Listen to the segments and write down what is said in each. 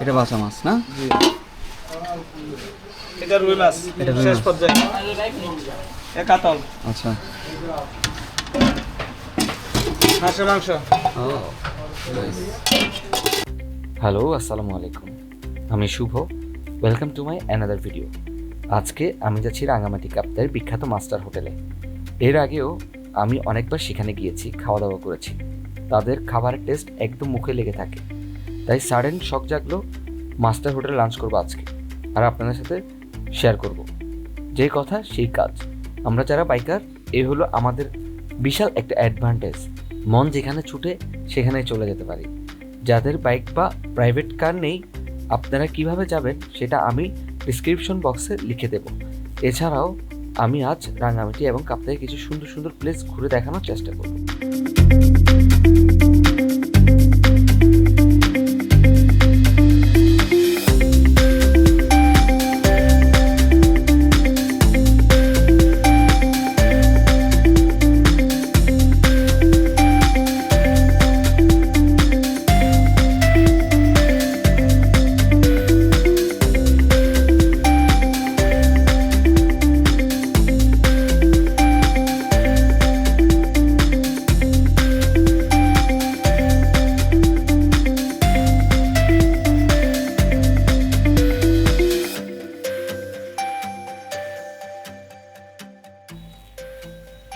এটা বাঁচা মাছ না? জি। এটা রুই মাছ এটা শেষ। পর্যায়ে। এ কাতল। আচ্ছা। হাঁসের মাংস। হ্যালো আসসালামু আলাইকুম। আমি Shubho. Welcome to my another video আজকে আমি যাচ্ছি রাঙামাটি কাপ্তার বিখ্যাত মাস্টার হোটেলে। এর আগেও আমি অনেকবার সেখানে গিয়েছি খাওয়া দাওয়া করেছি। তাদের খাবারের টেস্ট একদম মুখে লেগে থাকে। তাই সাডেন শখ জাগলো, মাস্টার হোটেলে লাঞ্চ করব আজকে। আর আপনাদের সাথে শেয়ার করব। যে কথা, সেই কাজ। আমরা যারা বাইকার এ হলো আমাদের বিশাল একটা অ্যাডভান্টেজ মন যেখানে ছুটে, সেখানেই চলে যেতে পারি। যাদের বাইক বা প্রাইভেট কার নেই, আপনারা কীভাবে যাবেন, সেটা আমি ডিসক্রিপশন বক্সে লিখে দেব। এছাড়াও, আমি আজ রাঙামাটি এবং কাপ্তায় কিছু সুন্দর সুন্দর প্লেস ঘুরে দেখানোর চেষ্টা করব।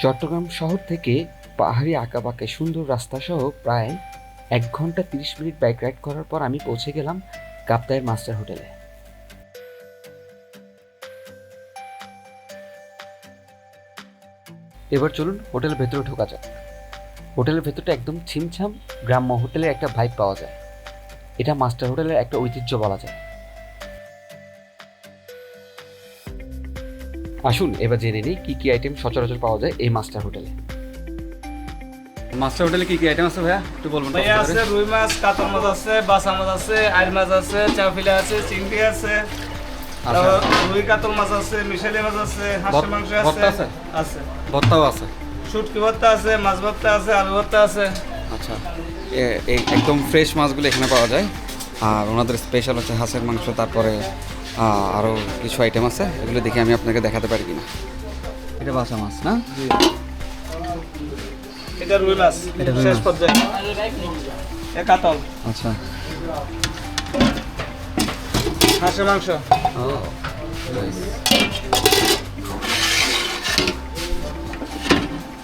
চট্টগ্রাম শহর থেকে পাহাড়ি আঁকাবাঁকা সুন্দর রাস্তা সহ প্রায় এক ঘণ্টা তিরিশ মিনিট বাইক রাইড করার পর আমি পৌঁছে গেলাম কাপ্তায়ের মাস্টার হোটেলে। এবার চলুন হোটেলের ভেতরে ঢোকা যাক। হোটেলের ভেতরটা একদম ছিমছাম, গ্রাম্য হোটেলের একটা ভাইব পাওয়া যায়। এটা মাস্টার হোটেলের একটা ঐতিহ্য বলা যায়। আসুন এবার জেনে নিই কী কী আইটেম সচরাচর পাওয়া যায় এই মাস্টার হোটেলে মাস্টার হোটেলে কি কি আইটেম আছে ভাইয়া? একটু বলবেন ভাইয়া আছে রুই মাছ কাতল মাছ আছে বাসা মাছ আছে আইর মাছ আছে চাপিলা আছে চিংড়ি আছে আচ্ছা। রুই কাতল মাছ আছে মিশালি মাছ আছে হাঁসের মাংস ভর্তা আছে? আছে? ভর্তাও আছে? শুটকি ভর্তা আছে মাছ ভর্তা আছে আলু ভর্তা আছে। আচ্ছা। একদম ফ্রেশ মাছগুলো এখানে পাওয়া যায়। আর ওনাদের স্পেশাল হচ্ছে হাঁসের মাংস তারপরে আরও কিছু আইটেম আছে এগুলো দেখে আমি আপনাকে দেখাতে পারি কিনা। এটা বাঁচা মাছ না? এটা রুই মাছ এটা রুই শেষ পর্যায়ে। এ আচ্ছা। হাঁসের মাংস।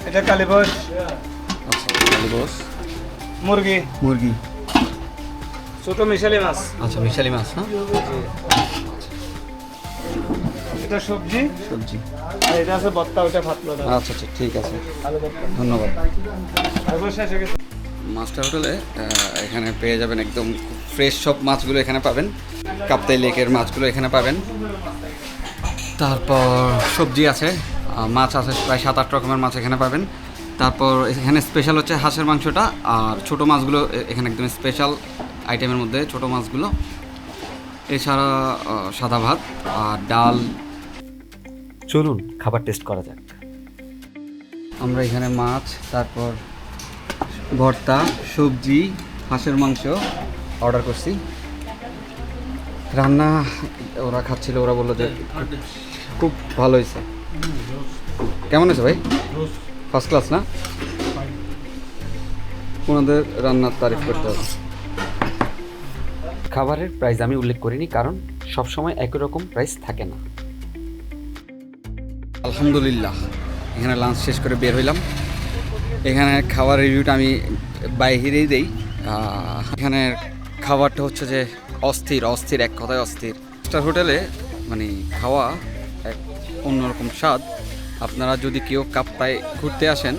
এটা আচ্ছা কালীবোস। মুরগি। মুরগি। ছোট মিশালি মাছ। আচ্ছা মিশালি মাছ না? এটা সবজি? সবজি। আর এটা আছে ওইটা ফাতলা আচ্ছা আচ্ছা ঠিক আছে। ধন্যবাদ। মাস্টার হোটেলে এখানে পেয়ে যাবেন একদম ফ্রেশ সব মাছগুলো এখানে পাবেন। কাপ্তাই লেকের মাছগুলো এখানে পাবেন। তারপর সবজি আছে মাছ আছে প্রায় সাত আট রকমের মাছ এখানে পাবেন। তারপর এখানে স্পেশাল হচ্ছে হাঁসের মাংসটা আর ছোট মাছগুলো এখানে একদম স্পেশাল আইটেমের মধ্যে ছোট মাছগুলো। এছাড়া সাদা ভাত আর ডাল চলুন খাবার টেস্ট করা যাক। আমরা এখানে মাছ তারপর ভর্তা সবজি হাঁসের মাংস অর্ডার করছি। রান্না ওরা খাচ্ছিল ওরা বলল যে খুব ভালো হয়েছে। কেমন হয়েছে ভাই? ফার্স্ট ক্লাস না? ওনাদের রান্নার তারিফ করতে হবে। খাবারের প্রাইস আমি উল্লেখ করিনি কারণ সবসময় একই রকম প্রাইস থাকে না। আলহামদুলিল্লাহ। এখানে লাঞ্চ শেষ করে বের হইলাম। এখানে খাবার রিভিউটা আমি বাইরেই দেই। এখানে খাবারটা হচ্ছে যে অস্থির অস্থির, এক কথায় অস্থির। স্টার হোটেলে মানে খাওয়া এক অন্যরকম স্বাদ। আপনারা যদি কেউ কাপ্তায় ঘুরতে আসেন,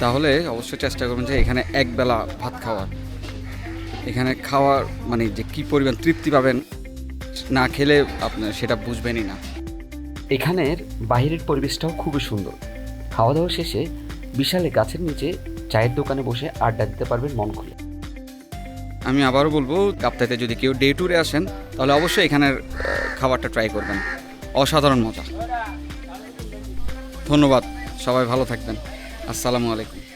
তাহলে অবশ্যই চেষ্টা করবেন যে এখানে একবেলা ভাত খাওয়ার। এখানে খাওয়ার মানে যে কী পরিমাণ তৃপ্তি পাবেন, না খেলে আপনার সেটা বুঝবেনই না। এখানের বাহিরের পরিবেশটাও খুবই সুন্দর। খাওয়া দাওয়া শেষে বিশাল গাছের নিচে চায়ের দোকানে বসে আড্ডা দিতে পারবেন মন খুলে। আমি আবারও বলব কাপ্তাইতে যদি কেউ ডে ট্যুরে আসেন, তাহলে অবশ্যই এখানের খাবারটা ট্রাই করবেন। অসাধারণ মজা। ধন্যবাদ, সবাই ভালো থাকবেন। আসসালামু আলাইকুম।